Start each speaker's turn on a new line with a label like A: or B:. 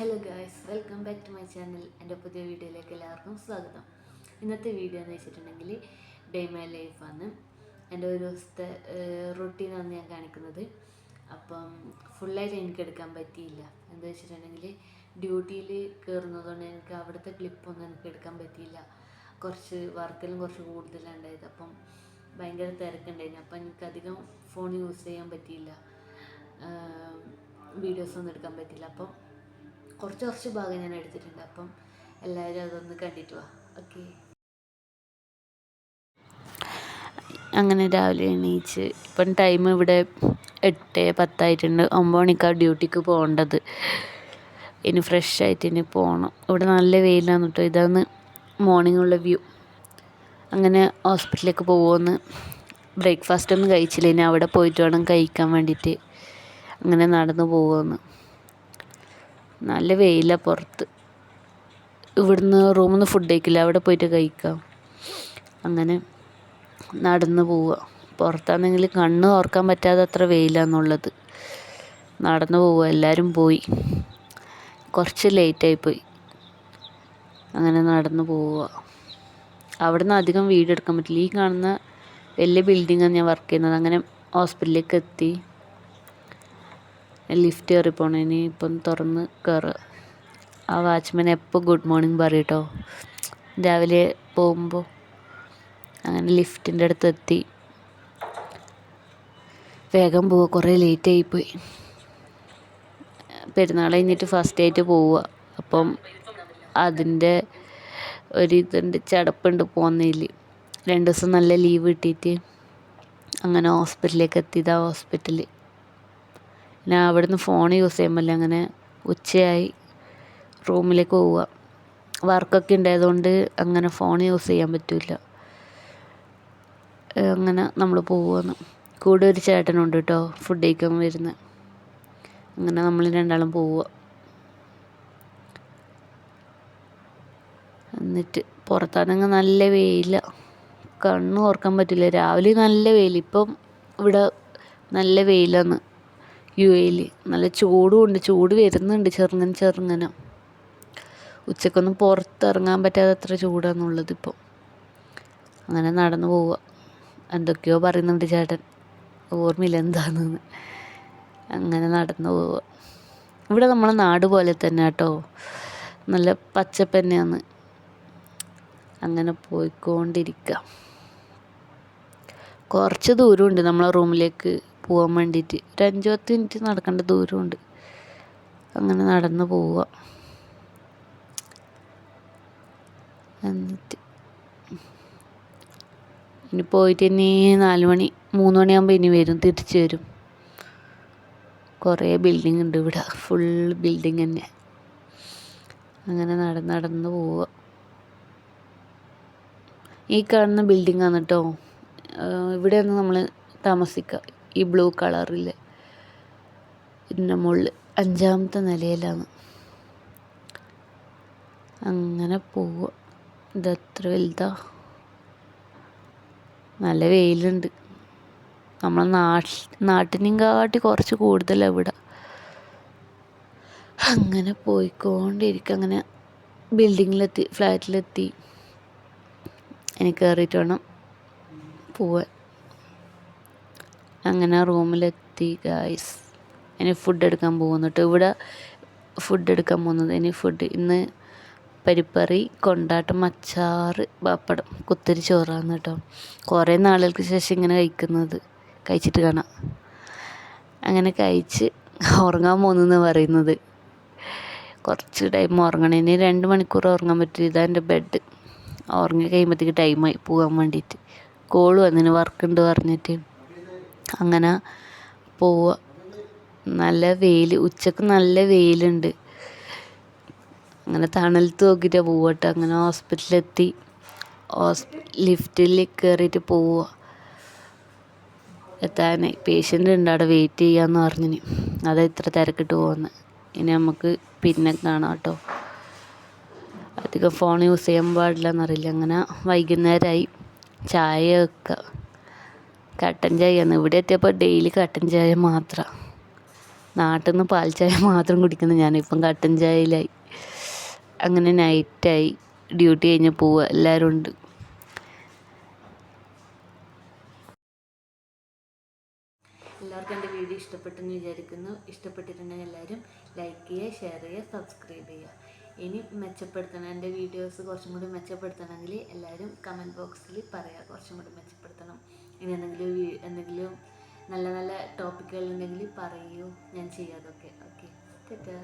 A: Hello guys welcome back to my channel എന്റെ പുതിയ വീഡിയോയിലേക്ക് എല്ലാവർക്കും സ്വാഗതം. ഇന്നത്തെ വീഡിയോ എന്ന് വെച്ചിട്ടുണ്ടെങ്കിൽ ഡേ മൈ ലൈഫാണ് എന്റെ ഒരു ദിവസത്തെ റൊട്ടീനാണ് ഞാൻ കാണിക്കുന്നത്. അപ്പം ഫുള്ളായിട്ട് എനിക്ക് എടുക്കാൻ പറ്റിയില്ല. എന്താ വെച്ചിട്ടുണ്ടെങ്കിൽ ഡ്യൂട്ടിയിൽ കയറുന്നതുകൊണ്ട് എനിക്ക് അവിടുത്തെ ക്ലിപ്പൊന്നും എനിക്ക് എടുക്കാൻ പറ്റിയില്ല. കുറച്ച് വർക്കിലും കുറച്ച് കൂടുതലുണ്ടായത് അപ്പം ഭയങ്കര തിരക്കുണ്ടായിരുന്നു. അപ്പം എനിക്ക് അധികം ഫോൺ യൂസ് ചെയ്യാൻ പറ്റിയില്ല. വീഡിയോസ് ഒന്നും എടുക്കാൻ പറ്റില്ല അപ്പം കുറച്ച് കുറച്ച് ഭാഗം ഞാൻ എടുത്തിട്ടുണ്ട്. അപ്പം എല്ലാവരും അതൊന്ന് കണ്ടിട്ട് വാ. ഓക്കെ അങ്ങനെ രാവിലെ എണീച്ച് ഇപ്പം ടൈം ഇവിടെ എട്ട് പത്തായിട്ടുണ്ട്. ഒമ്പത് മണിക്കാണ് ഡ്യൂട്ടിക്ക് പോകേണ്ടത്. ഇനി ഫ്രഷ് ആയിട്ട് ഇനി പോകണം ഇവിടെ നല്ല വെയിലാണ് കേട്ടോ ഇതാണ് മോർണിംഗുള്ള വ്യൂ അങ്ങനെ ഹോസ്പിറ്റലിലേക്ക് പോകുമെന്ന് ബ്രേക്ക്ഫാസ്റ്റ് ഒന്നും കഴിച്ചില്ല. ഇനി അവിടെ പോയിട്ട് വേണം കഴിക്കാൻ വേണ്ടിയിട്ട്. അങ്ങനെ നടന്നു പോകുമെന്ന് നല്ല വെയിലാണ് പുറത്ത്. ഇവിടുന്ന് റൂമിൽ നിന്ന് ഫുഡ് കഴിക്കില്ല അവിടെ പോയിട്ട് കഴിക്കാം. അങ്ങനെ നടന്ന് പോവുക പുറത്താണെങ്കിൽ കണ്ണ് ഓർക്കാൻ പറ്റാതെ അത്ര വെയിലാന്നുള്ളത്. നടന്നു പോവുക എല്ലാവരും പോയി. കുറച്ച് ലേറ്റായിപ്പോയി അങ്ങനെ നടന്നു പോവുക അവിടെ നിന്ന് അധികം വീഡിയോ എടുക്കാൻ പറ്റില്ല. ഈ കാണുന്ന വലിയ ബിൽഡിങ്ങാണ് ഞാൻ വർക്ക് ചെയ്യുന്നത്. അങ്ങനെ ഹോസ്പിറ്റലിലേക്ക് എത്തി. ലിഫ്റ്റ് കയറി പോണേന്. ഇപ്പം തുറന്ന് കയറുക ആ വാച്ച്മാൻ എപ്പോൾ ഗുഡ് മോർണിംഗ് പറയട്ടോ. രാവിലെ പോകുമ്പോൾ അങ്ങനെ ലിഫ്റ്റിന്റെ അടുത്ത് എത്തി. വേഗം പോവുക കുറേ ലേറ്റ് ആയിപ്പോയി പെരുന്നാൾ കഴിഞ്ഞിട്ട് ഫസ്റ്റ് ആയിട്ട് പോവുക അപ്പം അതിന്റെ ഒരിതുണ്ട് ചടപ്പുണ്ട് പോകുന്നതിൽ രണ്ട് ദിവസം നല്ല ലീവ് കിട്ടിയിട്ട് അങ്ങനെ ഹോസ്പിറ്റലിലേക്ക് എത്തിയതാ ഹോസ്പിറ്റലിൽ ഞാൻ അവിടുന്ന് ഫോൺ യൂസ് പറ്റില്ല. അങ്ങനെ ഉച്ചയായി റൂമിലേക്ക് പോവുക. വർക്കൊക്കെ ഉണ്ടായതുകൊണ്ട് അങ്ങനെ ഫോൺ യൂസ് ചെയ്യാൻ പറ്റില്ല അങ്ങനെ നമ്മൾ പോവുകയാണ്. കൂടെ ഒരു ചേട്ടനുണ്ട് കേട്ടോ ഫുഡ് കഴിക്കാൻ വരുന്നത്. അങ്ങനെ നമ്മൾ രണ്ടാളും പോവുക. എന്നിട്ട് പുറത്താണെങ്കിൽ നല്ല വെയില. കണ്ണ് ഓർക്കാൻ പറ്റില്ല. രാവിലെ നല്ല വെയിൽ ഇപ്പം ഇവിടെ നല്ല വെയിലാണ്. യു എയിൽ നല്ല ചൂടുമുണ്ട്. ചൂട് വരുന്നുണ്ട് ചെറുങ്ങനെ ചെറുങ്ങനെ. ഉച്ചക്കൊന്നും പുറത്തിറങ്ങാൻ പറ്റാതെ അത്ര ചൂടാന്നുള്ളത് ഇപ്പോൾ അങ്ങനെ നടന്നു പോവുക. എന്തൊക്കെയോ പറയുന്നുണ്ട് ചേട്ടൻ. ഓർമ്മയില്ല എന്താണെന്ന്. അങ്ങനെ നടന്നു പോവുക. ഇവിടെ നമ്മളെ നാട് പോലെ തന്നെ കേട്ടോ. നല്ല പച്ചപ്പ് തന്നെയാണ്. അങ്ങനെ പോയിക്കൊണ്ടിരിക്കുക. കുറച്ച് ദൂരമുണ്ട് നമ്മളെ റൂമിലേക്ക്. പോകാൻ വേണ്ടിയിട്ട്. ഒരു അഞ്ച് പത്ത് മിനിറ്റ് നടക്കേണ്ട ദൂരമുണ്ട്. അങ്ങനെ നടന്ന് പോവുക എന്നിട്ട് ഇനി പോയിട്ട് ഇനി നാല് മണി മൂന്ന് മണിയാകുമ്പോൾ ഇനി വരും തിരിച്ചു വരും. കുറേ ബിൽഡിംഗ് ഉണ്ട് ഇവിടെ. ഫുൾ ബിൽഡിംഗ് തന്നെ. അങ്ങനെ നടന്ന് നടന്ന് പോവുക ഈ കാണുന്ന ബിൽഡിംഗ് ആണ് കേട്ടോ ഇവിടെയാണ് നമ്മൾ താമസിക്കുക ഈ ബ്ലൂ കളറിൽ ഇതിന്റെ മുകളിൽ അഞ്ചാമത്തെ നിലയിലാണ്. അങ്ങനെ പോവുക ഇതെത്ര വലുതാ? നല്ല വെയിലുണ്ട്. നമ്മളെ നാട്ടിൽ നാട്ടിനെയും കാട്ടി കുറച്ച് കൂടുതലാണ് ഇവിടെ. അങ്ങനെ പോയിക്കൊണ്ടിരിക്കുക അങ്ങനെ ബിൽഡിങ്ങിലെത്തി ഫ്ലാറ്റിലെത്തി. എനിക്ക് കയറിയിട്ട് വേണം പോവാൻ. അങ്ങനെ റൂമിലെത്തി ഗായ്സ് ഇനി ഫുഡ് എടുക്കാൻ പോകുന്നു ഇവിടെ ഫുഡ് എടുക്കാൻ പോകുന്നത്. ഇനി ഫുഡ് ഇന്ന് പരിപ്പറി കൊണ്ടാട്ടം അച്ചാറ് പാപ്പടം കുത്തരി ചോറാണ് കേട്ടോ കുറേ നാളുകൾക്ക് ശേഷം ഇങ്ങനെ കഴിക്കുന്നത്. കഴിച്ചിട്ട് കാണാം. അങ്ങനെ കഴിച്ച് ഉറങ്ങാൻ പോകുന്നെന്ന് പറയുന്നത്. കുറച്ച് ടൈം ഉറങ്ങണം. ഇനി രണ്ട് മണിക്കൂർ ഉറങ്ങാൻ പറ്റില്ല. ഇതാ എന്റെ ബെഡ് ഉറങ്ങി കഴിയുമ്പോഴത്തേക്ക് ടൈമായി പോകാൻ വേണ്ടിയിട്ട്. കോൾ വന്നിന് വർക്കുണ്ട് പറഞ്ഞിട്ട്. അങ്ങനെ പോവുക നല്ല വെയിൽ ഉച്ചയ്ക്ക് നല്ല വെയിലുണ്ട്. അങ്ങനെ തണലത്ത് നോക്കിയിട്ടാണ് പോവട്ടെ. അങ്ങനെ ഹോസ്പിറ്റലിലെത്തി. ഹോസ് ലിഫ്റ്റിൽ കയറിയിട്ട് പോവുക എത്താനായി പേഷ്യന്റ് ഉണ്ട് അവിടെ വെയിറ്റ് ചെയ്യാമെന്ന് പറഞ്ഞിന്. അതാ ഇത്ര തിരക്കിട്ട് പോകുന്നത് ഇനി നമുക്ക് പിന്നെ കാണാം കേട്ടോ. അധികം ഫോൺ യൂസ് ചെയ്യാൻ പാടില്ല എന്നറിയില്ല അങ്ങനെ വൈകുന്നേരമായി ചായ വെക്കുക കട്ടൻ ചായയാണ് ഇവിടെ എത്തിയപ്പോൾ ഡെയിലി കട്ടൻ ചായ മാത്രം. നാട്ടിൽ നിന്ന് പാൽ ചായ മാത്രം കുടിക്കുന്ന ഞാനിപ്പം കട്ടൻ ചായയിലായി അങ്ങനെ നൈറ്റായി ഡ്യൂട്ടി കഴിഞ്ഞ് പോവുക എല്ലാവരും ഉണ്ട്. എല്ലാവർക്കും എന്റെ വീഡിയോ ഇഷ്ടപ്പെട്ടെന്ന് വിചാരിക്കുന്നു. ഇഷ്ടപ്പെട്ടിട്ടുണ്ടെങ്കിൽ എല്ലാവരും ലൈക്ക് ചെയ്യുക ഷെയർ ചെയ്യുക സബ്സ്ക്രൈബ് ചെയ്യുക. ഇനി മെച്ചപ്പെടുത്തണം. എന്റെ വീഡിയോസ് കുറച്ചും കൂടി മെച്ചപ്പെടുത്തണമെങ്കിൽ എല്ലാവരും കമന്റ് ബോക്സിൽ പറയുക കുറച്ചും കൂടി മെച്ചപ്പെടുത്തണം. ഇനി എന്തെങ്കിലും എന്തെങ്കിലും നല്ല നല്ല ടോപ്പിക്കുകൾ ഉണ്ടെങ്കിൽ പറയൂ. ഞാൻ ചെയ്യാതൊക്കെ ഓക്കെ തെറ്റാ